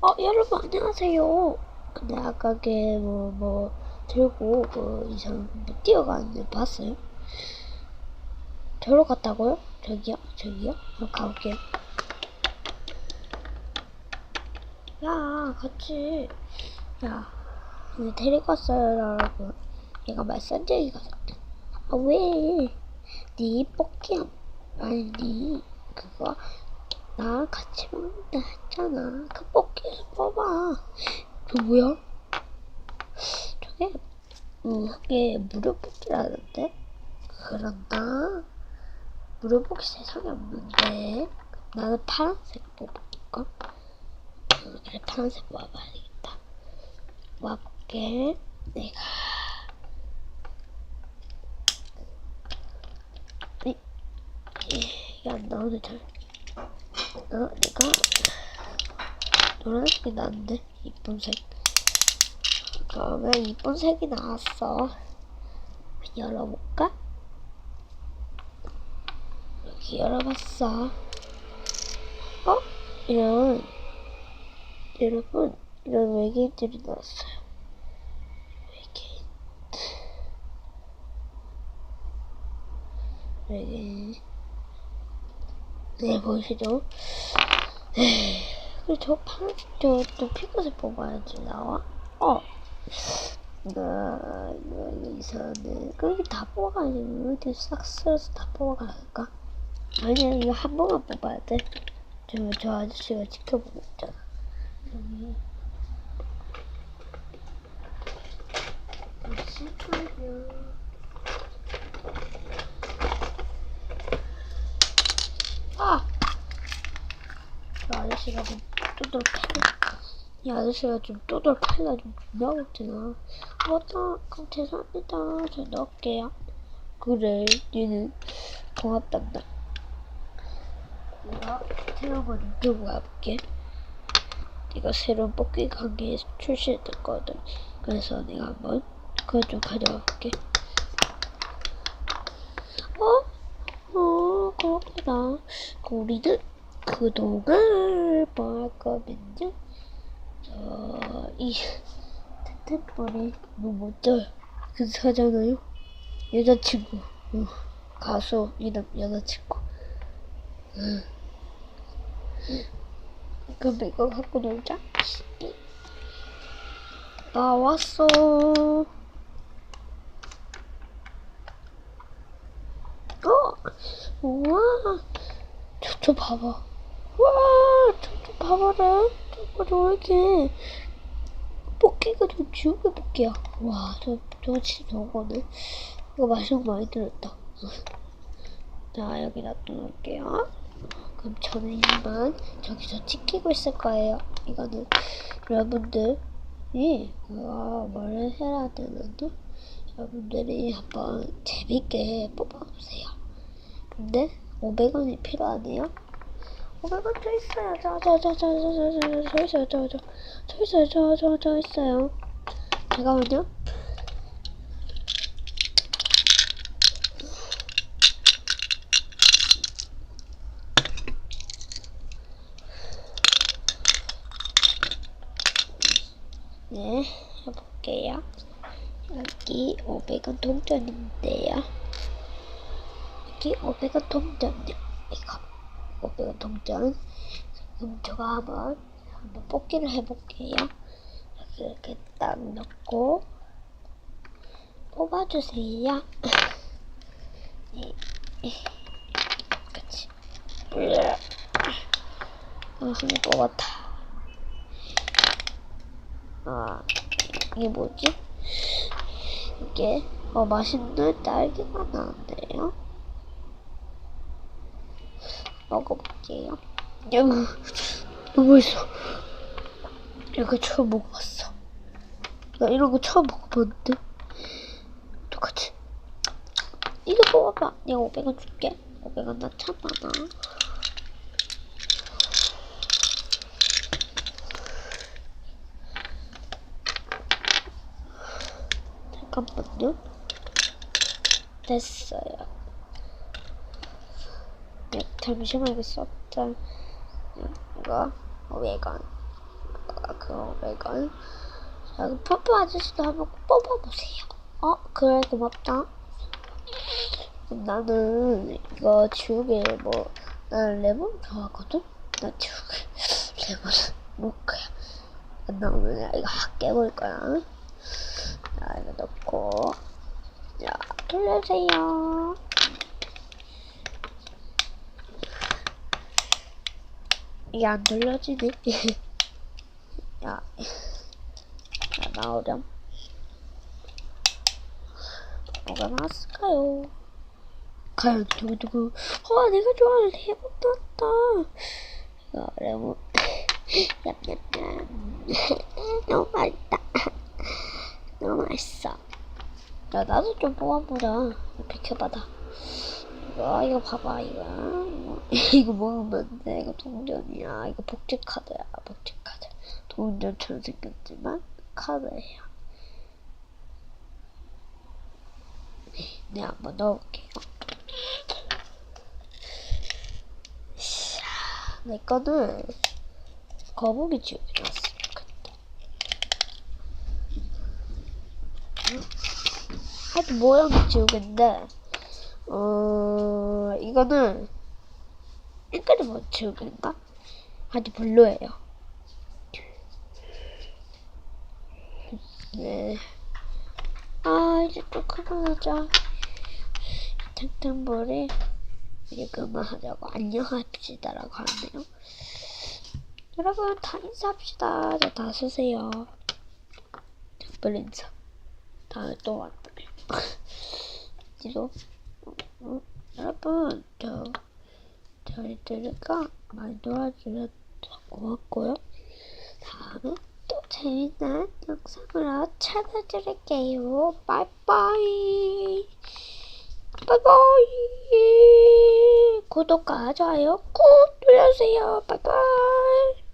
어, 여러분 안녕하세요. 근데 아까 걔 뭐 뭐 들고 그 이상 뭐 뛰어가는데 봤어요? 저로 갔다고요? 저기요? 저기요? 그럼 가볼게요. 야, 같이. 야, 근데 데리고 왔어요, 여러분. 얘가 말썽쟁이가 생겼 아, 왜? 네 뽑기 아 니, 네 그거 나랑 같이 먹는다 했잖아. 그 뽑기를 뽑아. 저 뭐야? 저게, 음, 그게 무료 뽑기라는데? 그런가? 무료 뽑기 세상에 없는데. 나는 파란색 뽑을까? 음, 그래, 파란색 뽑아봐야 되겠다. 뽑아볼게. 내가. 이, 이게 안 나오네, 잘. 어, 내가 노란색이 나는데 이쁜 색. 그러면 이쁜 색이 나왔어. 열어볼까? 여기 열어봤어. 어? 이런 여러분 이런 외계인들이 나왔어요. 외계인. 외계인. 네 보이시죠? 에이, 그리고 저 파란 저또 피크색 뽑아야지 나와. 어. 나 이거 이상하네. 그렇게 다 뽑아가지고 이렇게 싹 쓸어서 다 뽑아갈까? 아니야 이거 한 번만 뽑아야 돼. 저, 저 아저씨가 지켜보고 있잖아. 여기. 잠시만요. 아! 저 아저씨가 좀 또돌 패네. 이 아저씨가 좀 또돌 패나 좀 준다고 했잖아. 맞다. 그럼 죄송합니다. 저 넣을게요. 그래, 얘는 고맙단다. 내가 새로운 들고 가볼게. 내가 새로운 뽑기 관계에서 출시했거든. 그래서 내가 한번 그거 좀 가져가 볼게. 어? 어, 그렇구나. 우리는 그동안 뭐할 거면요? 저, 이, 텐텐머리 뭐 먼저 근사잖아요? 여자친구, 어, 가수, 이름 여자친구. 응. 그럼 이거 갖고 놀자. 나 왔어. 어, 우와, 저쪽 봐봐. 와, 저쪽 봐봐라. 저거 왜 이렇게 뽑기가 좀 지우개 뽑기야. 와, 저, 저 진짜 저거네. 이거 맛이 많이 들었다. 자, 여기 놔둬놓을게요. 그럼 저는 이만 저기서 지키고 있을 거예요. 이거는 여러분들이 어, 뭐를 해야 되는데 여러분들이 한번 재밌게 뽑아보세요. 근데 500원이 필요하네요. 500원 저 있어요. 저, 저, 저, 저, 저, 저, 저, 저 있어요. 저, 저, 저 있어요. 저, 저, 저 있어요. 잠깐만요. 네, 해볼게요. 여기 500원 동전인데요. 여기 500원 동전이요. 이거 500원 동전. 그럼 제가 한번 한번 뽑기를 해볼게요. 이렇게 딱 넣고 뽑아주세요. 네. 그치. 어, 한번 뽑았다. 아, 이게 뭐지? 이게, 어, 맛있는 딸기가 나왔네요. 먹어볼게요. 너무, 너무 맛있어. 이거 처음 먹어봤어. 나 이런 거 처음 먹어봤는데. 똑같이. 이거 먹어봐. 내가 500원 줄게. 500원 나참 많아. 잠깐만요. 됐어요. 야, 잠시만 이거 썼자 이거? 500원 아, 그거 500원 자, 그 펌프 아저씨도 한번 뽑아보세요. 어 그래 고맙다. 나는 이거 지우개 뭐 나는 레몬 좋아하거든? 나 지우개 레몬 못 거야 나 오늘 이거 확 깨볼 거야. 자 이거 넣고. 자 돌려주세요 이게 안 돌려지네 야, 야 나오렴. 뭐가 나왔을까요? 과연 두구두구? 어 내가 좋아하는 레몬 나왔다. 이거 레몬. 냠냠냠. 너무 맛있다. 너무 맛있어. 야 나도 좀 뽑아보자. 비켜봐다 이거 이거 봐봐 이거 이거 먹으면 안 돼. 이거 동전이야. 이거 복제 카드야. 복제 카드. 동전처럼 생겼지만 카드예요. 네 한번 넣어볼게요. 샤, 내 거는 거북이 지우개 좋겠다 하여튼 모양 지우개인데 어 이거는 옛날에 뭐 지우개인가? 하여튼 별로예요. 네. 아 이제 또 그만하자 탱탱볼이 이제 그만하자고 안녕합시다라고 하네요. 여러분 다 인사합시다. 자, 다 쓰세요. 특별 인사 다음에 또 만나요. 이로 어, 여러분 저 저희들과 많이 도와주셔서 고맙고요 다음에 또 재밌는 영상으로 찾아드릴게요. 빠이빠이. 빠이빠이. 구독과 좋아요 꾹 눌러주세요. 빠이빠이.